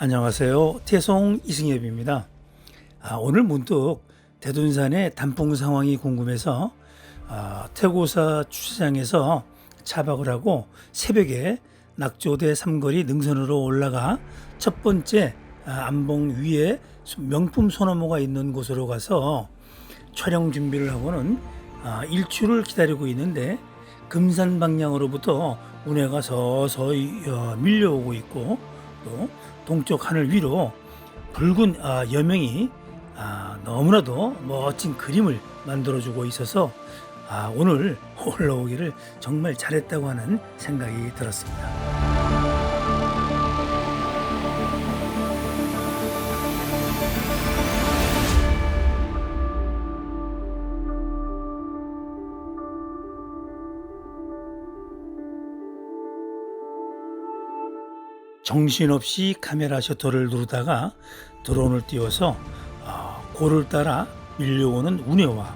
안녕하세요. 태송 이승엽입니다. 아, 오늘 문득 대둔산의 단풍 상황이 궁금해서 아, 태고사 주차장에서 차박을 하고 새벽에 낙조대 삼거리 능선으로 올라가 첫 번째 아, 안봉 위에 명품 소나무가 있는 곳으로 가서 촬영 준비를 하고는 아, 일출을 기다리고 있는데 금산 방향으로부터 운해가 서서히 어, 밀려오고 있고 또 동쪽 하늘 위로 붉은 아, 여명이 아, 너무나도 멋진 그림을 만들어주고 있어서 아, 오늘 올라오기를 정말 잘했다고 하는 생각이 들었습니다. 정신없이 카메라 셔터를 누르다가 드론을 띄워서 아, 고를 따라 밀려오는 운해와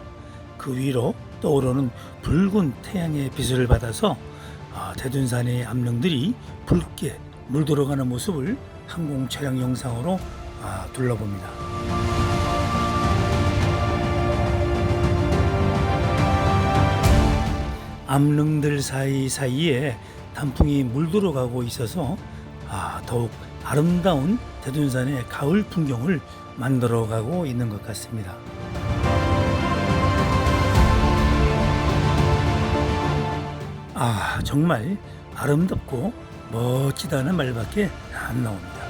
그 위로 떠오르는 붉은 태양의 빛을 받아서 아, 대둔산의 암릉들이 붉게 물들어가는 모습을 항공 촬영 영상으로 아, 둘러봅니다. 암릉들 사이사이에 단풍이 물들어가고 있어서 아, 더욱 아름다운 대둔산의 가을 풍경을 만들어가고 있는 것 같습니다. 아, 정말 아름답고 멋지다는 말밖에 안 나옵니다.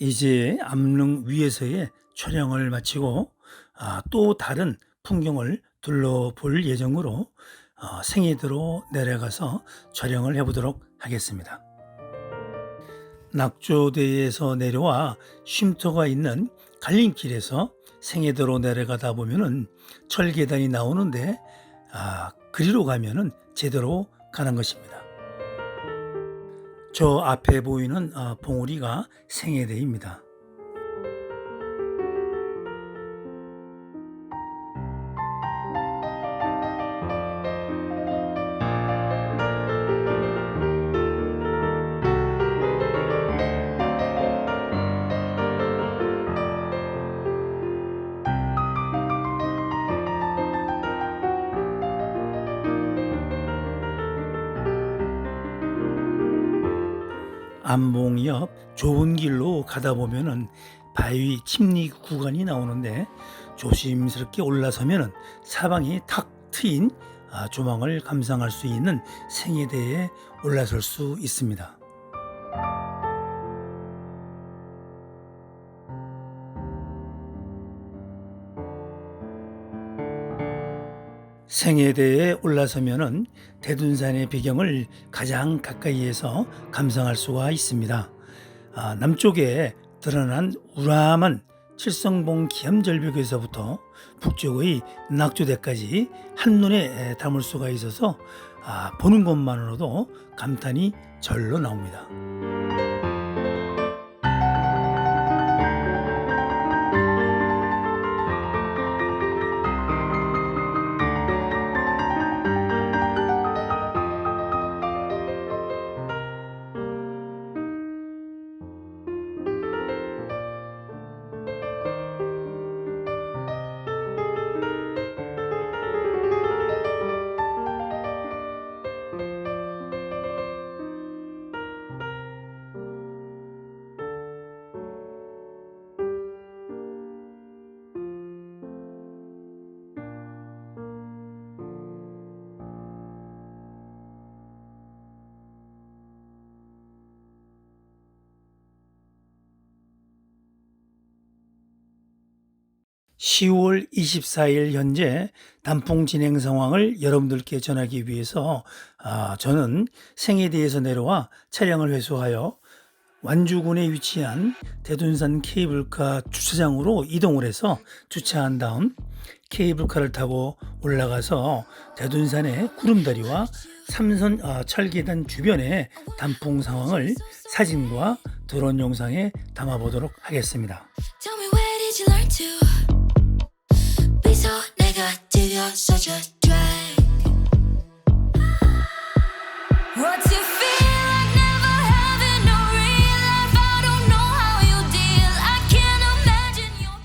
이제 암릉 위에서의 촬영을 마치고 아, 또 다른 풍경을 둘러볼 예정으로 어, 생이도로 내려가서 촬영을 해보도록 하겠습니다. 낙조대에서 내려와 쉼터가 있는 갈림길에서 생애도로 내려가다 보면은 철계단이 나오는데 아, 그리로 가면은 제대로 가는 것입니다. 저 앞에 보이는 아, 봉우리가 생애대입니다. 안봉 옆 좁은 길로 가다 보면은 바위 침리 구간이 나오는데 조심스럽게 올라서면은 사방이 탁 트인 아, 조망을 감상할 수 있는 생애대에 올라설 수 있습니다. 생애대에 올라서면은 대둔산의 배경을 가장 가까이에서 감상할 수가 있습니다. 아, 남쪽에 드러난 우람한 칠성봉 기암절벽에서부터 북쪽의 낙조대까지 한눈에 담을 수가 있어서 아, 보는 것만으로도 감탄이 절로 나옵니다. (10월 24일) 현재 단풍 진행 상황을 여러분들께 전하기 위해서 아, 저는 생애대에서 내려와 차량을 회수하여 완주군에 위치한 대둔산 케이블카 주차장으로 이동을 해서 주차한 다음 케이블카를 타고 올라가서 대둔산의 구름다리와 삼선 아, 철계단 주변의 단풍 상황을 사진과 드론 영상에 담아보도록 하겠습니다.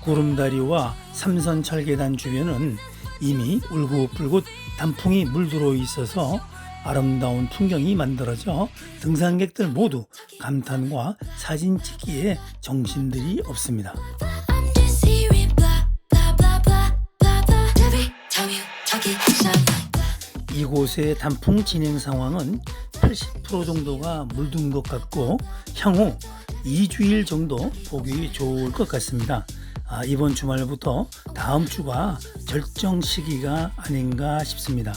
구름다리와 삼선 철계단 주변은 이미 울긋불긋 단풍이 물들어 있어서 아름다운 풍경이 만들어져 등산객들 모두 감탄과 사진 찍기에 정신들이 없습니다. 이곳의 단풍 진행 상황은 80% 정도가 물든 것 같고 향후 2주일 정도 보기 좋을 것 같습니다. 아, 이번 주말부터 다음 주가 절정 시기가 아닌가 싶습니다.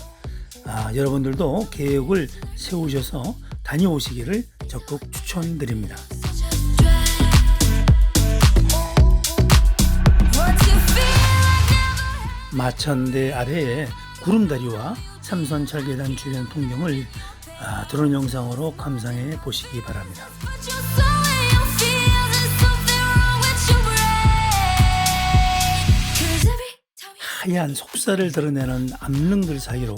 아, 여러분들도 계획을 세우셔서 다녀오시기를 적극 추천드립니다. 마천대 아래에 구름다리와 삼선 철계단 주변 풍경을 아, 드론 영상으로 감상해 보시기 바랍니다. 하얀 속살을 드러내는 암릉들 사이로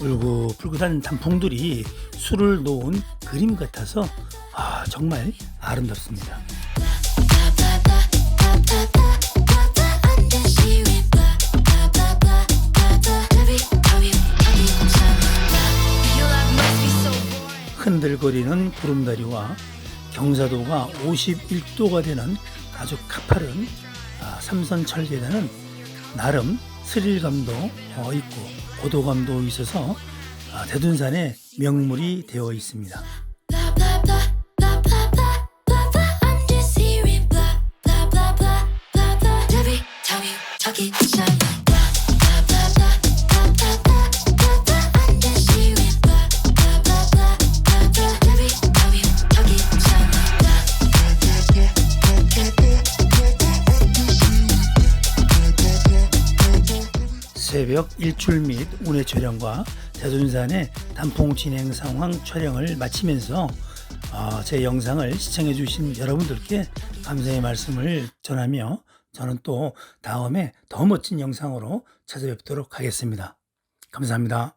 울긋불긋한 단풍들이 술을 놓은 그림 같아서 아, 정말 아름답습니다. 흔들거리는 구름다리와 경사도가 51도가 되는 아주 가파른 아, 삼선 철 계단은 나름 스릴감도 어, 있고 고도감도 있어서 아, 대둔산의 명물이 되어 있습니다. Blah blah 새벽 일출 및 운해 촬영과 대둔산의 단풍 진행 상황 촬영을 마치면서 어, 제 영상을 시청해 주신 여러분들께 감사의 말씀을 전하며 저는 또 다음에 더 멋진 영상으로 찾아뵙도록 하겠습니다. 감사합니다.